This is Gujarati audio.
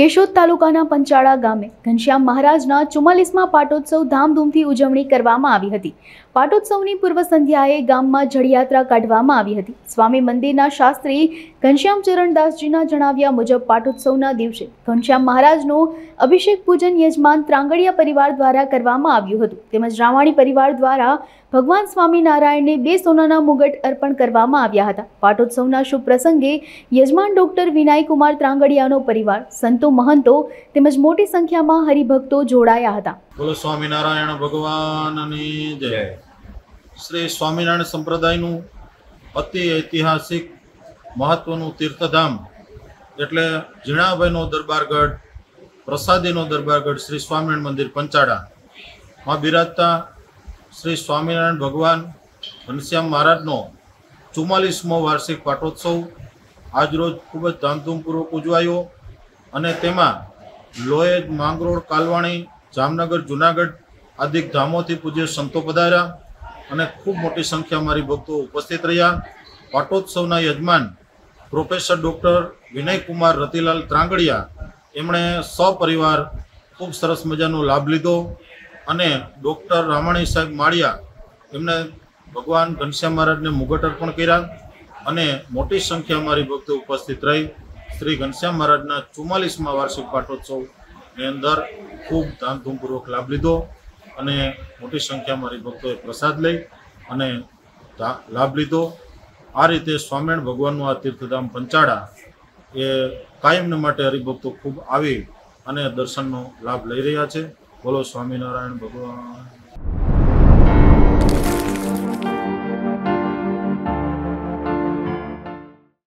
કેશોદ તાલુકાના પંચાળા ગામે ઘનશ્યામ મહારાજના ચુમ્માલીસમાં પાટોત્સવ ધામધૂમથી ઉજવણી કરવામાં આવી હતી. પાટોત્સવની પૂર્વ સંધ્યાએ ગામમાં જળયાત્રા કાઢવામાં આવી હતી. સ્વામી મંદિરના શાસ્ત્રી ઘનશ્યામ ચરણદાસજીના જણાવ્યા મુજબ પાટોત્સવના દિવસે ઘનશ્યામ મહારાજનો અભિષેક પૂજન યજમાન ત્રાંગડિયા પરિવાર દ્વારા કરવામાં આવ્યું હતું. તેમજ રાવાણી પરિવાર દ્વારા ભગવાન સ્વામિનારાયણને બે સોનાના મુગટ અર્પણ કરવામાં આવ્યા હતા. પાટોત્સવના શુભ પ્રસંગે યજમાન ડોક્ટર વિનાયકુમાર ત્રાંગડિયાનો પરિવાર, સંતો મહંતો તેમજ મોટી સંખ્યામાં હરિભક્તો જોડાયા હતા. બોલો સ્વામિનારાયણ ભગવાનની જય. શ્રી સ્વામિનારાયણ સંપ્રદાયનું અતિ ઐતિહાસિક મહત્વનું તીર્થધામ એટલે ઝીણાભાઈનો દરબારગઢ પ્રસાદીનો દરબારગઢ શ્રી સ્વામિનારાયણ મંદિર પંચાળા માં બિરાજતા શ્રી સ્વામિનારાયણ ભગવાન ઘનશ્યામ મહારાજનો ચુમ્માલીસમો વાર્ષિક પાટોત્સવ આજરોજ ખૂબ જ ધામધૂમપૂર્વક ઉજવાયો અને તેમાં લોહેજ માંગરોળ કાલવાણી જામનગર, જુનાગઢ આદિક ધામોથી પૂજ્ય સંતો પધાર્યા અને ખૂબ મોટી સંખ્યા મારી ભક્તો ઉપસ્થિત રહ્યા. પાટોત્સવના યજમાન પ્રોફેસર ડૉક્ટર વિનયકુમાર રતિલાલ ત્રાંગડિયા એમણે સપરિવાર ખૂબ સરસ મજાનો લાભ લીધો અને ડૉક્ટર રામાણી સાહેબ માળિયા એમને ભગવાન ઘનશ્યામ મહારાજને મુગટ અર્પણ કર્યા અને મોટી સંખ્યા મારી ભક્તો ઉપસ્થિત રહી. શ્રી ઘનશ્યામ મહારાજના ચુમ્માલીસમાં વાર્ષિક પાટોત્સવની અંદર ખૂબ ધામધૂમપૂર્વક લાભ લીધો અને મોટી સંખ્યામાં હરિભક્તોએ પ્રસાદ લઈ અને લાભ લીધો. આ રીતે સ્વામિનારાયણ ભગવાનનું આ તીર્થધામ પંચાળા એ કાયમને માટે હરિભક્તો ખૂબ આવી અને દર્શનનો લાભ લઈ રહ્યા છે. બોલો સ્વામિનારાયણ ભગવાન.